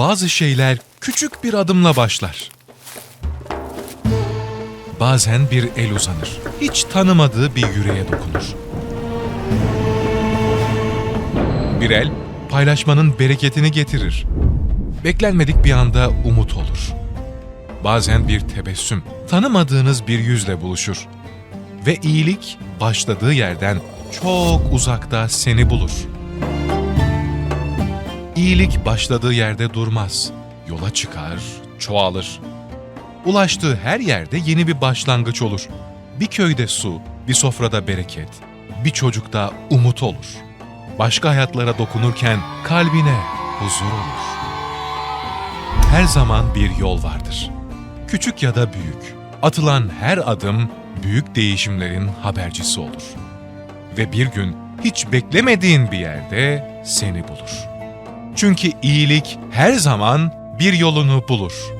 Bazı şeyler küçük bir adımla başlar. Bazen bir el uzanır. Hiç tanımadığı bir yüreğe dokunur. Bir el paylaşmanın bereketini getirir. Beklenmedik bir anda umut olur. Bazen bir tebessüm tanımadığınız bir yüzle buluşur. Ve iyilik başladığı yerden çok uzakta seni bulur. İyilik başladığı yerde durmaz. Yola çıkar, çoğalır. Ulaştığı her yerde yeni bir başlangıç olur. Bir köyde su, bir sofrada bereket, bir çocukta umut olur. Başka hayatlara dokunurken kalbine huzur olur. Her zaman bir yol vardır. Küçük ya da büyük. Atılan her adım büyük değişimlerin habercisi olur. Ve bir gün hiç beklemediğin bir yerde seni bulur. Çünkü iyilik her zaman bir yolunu bulur.